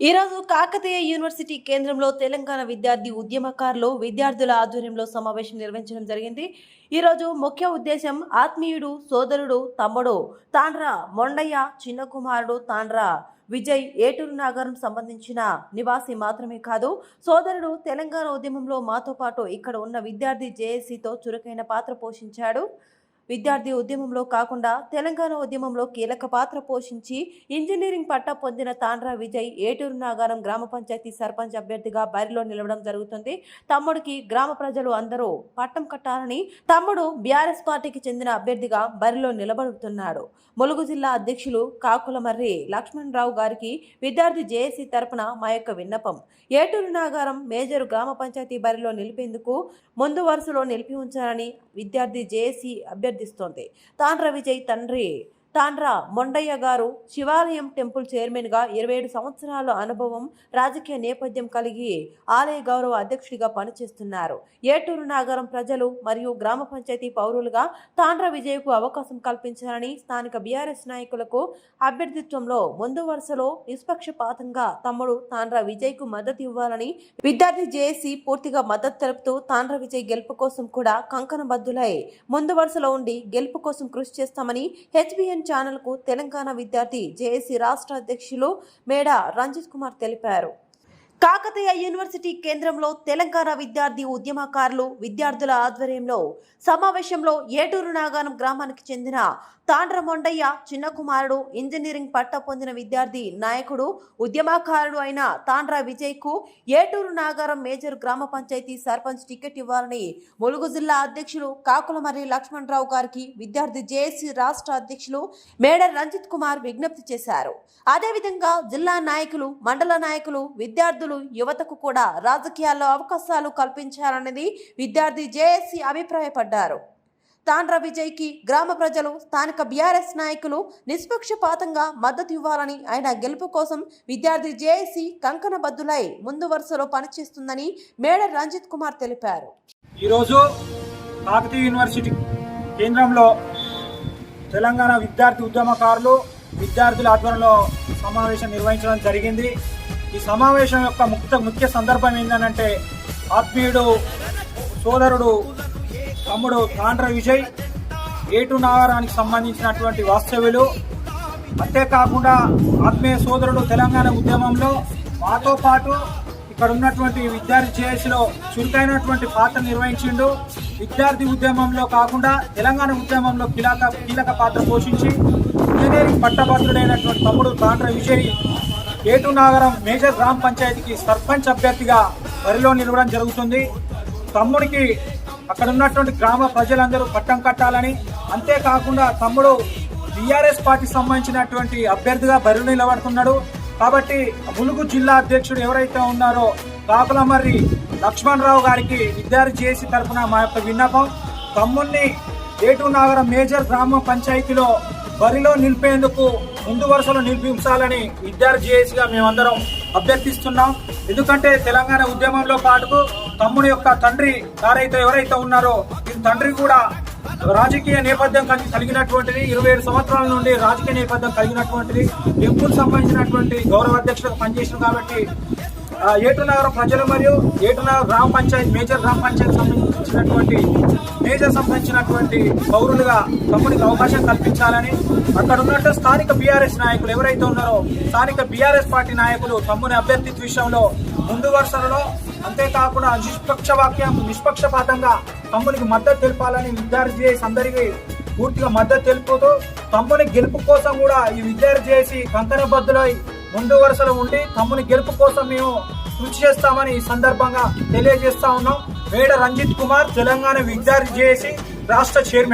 ఈరోజు కాకతీయ యూనివర్సిటీ కేంద్రంలో తెలంగాణ విద్యార్థి ఉద్యమకారులు విద్యార్థుల ఆధ్వర్యంలో సమావేశం నిర్వహించడం జరిగింది. ఈరోజు ముఖ్య ఉద్దేశం ఆత్మీయుడు సోదరుడు తమ్ముడు తాండ్రా మొండయ్య చిన్న కుమారుడు తాండ్రా విజయ్ ఏటూరు నగరం సంబంధించిన నివాసి మాత్రమే కాదు సోదరుడు తెలంగాణ ఉద్యమంలో మాతో పాటు ఇక్కడ ఉన్న విద్యార్థి జేఏసీతో చురుకైన పాత్ర పోషించాడు. విద్యార్థి ఉద్యమంలో కాకుండా తెలంగాణ ఉద్యమంలో కీలక పాత్ర పోషించి ఇంజనీరింగ్ పట్టా పొందిన తాండ్రా విజయ్ ఏటూరు నాగారం గ్రామ పంచాయతీ సర్పంచ్ అభ్యర్థిగా బరిలో నిలవడం జరుగుతుంది. తమ్ముడికి గ్రామ ప్రజలు అందరూ పట్టం కట్టాలని తమ్ముడు బీఆర్ఎస్ పార్టీకి చెందిన అభ్యర్థిగా బరిలో నిలబడుతున్నాడు. ములుగు జిల్లా అధ్యక్షులు కాకులమర్రి లక్ష్మణరావు గారికి విద్యార్థి జేఏసీ తరపున మా యొక్క విన్నపం. ఏటూరు నాగారం మేజర్ గ్రామ పంచాయతీ బరిలో నిలిపేందుకు ముందు వరుసలో నిలిపి ఉంచాలని విద్యార్థి జేఏసీ అభ్యర్థిస్తోంది. తాండ్ర విజయ్ తండ్రి తాండ్ర మొండయ్య గారు శివాలయం టెంపుల్ చైర్మన్గా ఇరవై ఏడు సంవత్సరాల అనుభవం రాజకీయ నేపథ్యం కలిగి ఆలయ గౌరవ అధ్యక్షుడిగా పనిచేస్తున్నారు. ఏటూరు నాగరం ప్రజలు మరియు గ్రామ పంచాయతీ పౌరులుగా తాండ్ర విజయ్కు అవకాశం కల్పించాలని స్థానిక బీఆర్ఎస్ నాయకులకు అభ్యర్థిత్వంలో ముందు వరుసలో నిష్పక్షపాతంగా తమ్ముడు తాండ్ర విజయ్కు మద్దతు ఇవ్వాలని విద్యార్థి జేఏసీ పూర్తిగా మద్దతు తెలుపుతూ తాండ్ర విజయ్ గెలుపు కోసం కూడా కంకణబద్దులై ముందు వరుసలో ఉండి గెలుపు కోసం కృషి చేస్తామని హెచ్బిఎన్ ఛానల్ తెలంగాణ విద్యార్థి జేఏసీ రాష్ట్ర అధ్యక్షులు మేడ రంజిత్ కుమార్ తెలిపారు. కాకతీయ యూనివర్సిటీ కేంద్రంలో తెలంగాణ విద్యార్థి ఉద్యమకారులు విద్యార్థుల ఆధ్వర్యంలో సమావేశంలో ఏటూరు నాగానం గ్రామానికి చెందిన తాండ్ర మొండయ్య చిన్న కుమారుడు ఇంజనీరింగ్ పట్ట పొందిన విద్యార్థి నాయకుడు ఉద్యమకారుడు అయిన తాండ్ర విజయ్కు ఏటూరు నాగారం మేజర్ గ్రామ పంచాయతీ సర్పంచ్ టికెట్ ఇవ్వాలని ములుగు జిల్లా అధ్యక్షులు కాకులమర్రి లక్ష్మణరావు గారికి విద్యార్థి జేఏసీ రాష్ట్ర అధ్యక్షులు మేడర్ రంజిత్ కుమార్ విజ్ఞప్తి చేశారు. అదేవిధంగా జిల్లా నాయకులు మండల నాయకులు విద్యార్థులు యువతకు కూడా రాజకీయాల్లో అవకాశాలు కల్పించాలనేది విద్యార్థి జేఏసీ అభిప్రాయపడ్డారు. తాండ్ర విజయ్కి గ్రామ ప్రజలు స్థానిక బీఆర్ఎస్ నాయకులు నిష్పక్షపాతంగా మద్దతు ఇవ్వాలని ఆయన గెలుపు కోసం విద్యార్థి జేఏసీ కంకణబద్దులై ముందు వరుసలో పనిచేస్తుందని మేడ రంజిత్ కుమార్ తెలిపారు. ఈరోజు కాకతీయ యూనివర్సిటీ కేంద్రంలో తెలంగాణ విద్యార్థి ఉద్యమకారులు విద్యార్థుల ఆధ్వర్యంలో సమావేశం నిర్వహించడం జరిగింది. ఈ సమావేశం యొక్క ముఖ్య ముఖ్య సందర్భం ఏంటంటే ఆత్మీయుడు సోదరుడు తమ్ముడు కాండ్ర విజయ్ ఏటు నాగరానికి సంబంధించినటువంటి వాస్తవ్యులు. అంతేకాకుండా ఆత్మీయ సోదరుడు తెలంగాణ ఉద్యమంలో మాతో పాటు ఇక్కడ ఉన్నటువంటి విద్యార్థి జేఏసీలో చురుకైనటువంటి పాత్ర నిర్వహించిండు. విద్యార్థి ఉద్యమంలో కాకుండా తెలంగాణ ఉద్యమంలో కీలక కీలక పాత్ర పోషించి ఇంజనీరింగ్ పట్టభద్రుడైనటువంటి తమ్ముడు తాండ్ర విజయ్ ఏటు నాగరం మేజర్ గ్రామ పంచాయతీకి సర్పంచ్ అభ్యర్థిగా బరిలో నిలవడం జరుగుతుంది. తమ్ముడికి అక్కడ ఉన్నటువంటి గ్రామ ప్రజలందరూ పట్టం కట్టాలని అంతేకాకుండా తమ్ముడు బీఆర్ఎస్ పార్టీ సంబంధించినటువంటి అభ్యర్థిగా బరిలో నిలబడుతున్నాడు. కాబట్టి ములుగు జిల్లా అధ్యక్షుడు ఎవరైతే ఉన్నారో కాకులమర్రి లక్ష్మణరావు గారికి విద్యార్థి చేసి తరఫున మా యొక్క విన్నపం. తమ్ముణ్ణి ఏటూ నాగరం మేజర్ గ్రామ పంచాయతీలో బరిలో నిలిపేందుకు ముందు వరుసలో నిలిపించాలని విద్యార్థి జేఏసీగా మేమందరం అభ్యర్థిస్తున్నాం. ఎందుకంటే తెలంగాణ ఉద్యమంలో పాటుకు తమ్ముడు యొక్క తండ్రి గారైతే ఎవరైతే ఉన్నారో ఈ తండ్రి కూడా రాజకీయ నేపథ్యం కలిగి కలిగినటువంటిది. ఇరవై ఏడు సంవత్సరాల నుండి రాజకీయ నేపథ్యం కలిగినటువంటిది. టెంపుల్ సంబంధించినటువంటి గౌరవ అధ్యక్షులకు పనిచేసిన కాబట్టి ఆ, ఏటునగరం ప్రజలు మరియు ఏటునగరం గ్రామ పంచాయతీ మేజర్ గ్రామ పంచాయతీ సంబంధించినటువంటి మేజర్ సంబంధించినటువంటి పౌరులుగా తమ్ముడికి అవకాశం కల్పించాలని అక్కడ ఉన్నట్టు స్థానిక బీఆర్ఎస్ నాయకులు ఎవరైతే ఉన్నారో స్థానిక బీఆర్ఎస్ పార్టీ నాయకులు తమ్ముని అభ్యర్థిత్వ విషయంలో ముందు వరుసలలో అంతేకాకుండా నిష్పక్ష వాక్యం నిష్పక్షపాతంగా తమ్మునికి మద్దతు తెలపాలని విద్యార్థి చేసి అందరికీ పూర్తిగా మద్దతు తెలుపుతూ తమ్ముని గెలుపు కోసం కూడా ఈ విద్యార్థి చేసి కంకణబద్దులై ముందు వరుసలో ఉండి తమ్ముని గెలుపు కోసం మేము కృషి చేస్తామని ఈ సందర్భంగా తెలియజేస్తా ఉన్నాం. మేడ రంజిత్ కుమార్ తెలంగాణ విద్యార్థి చేసి రాష్ట్ర చైర్మన్.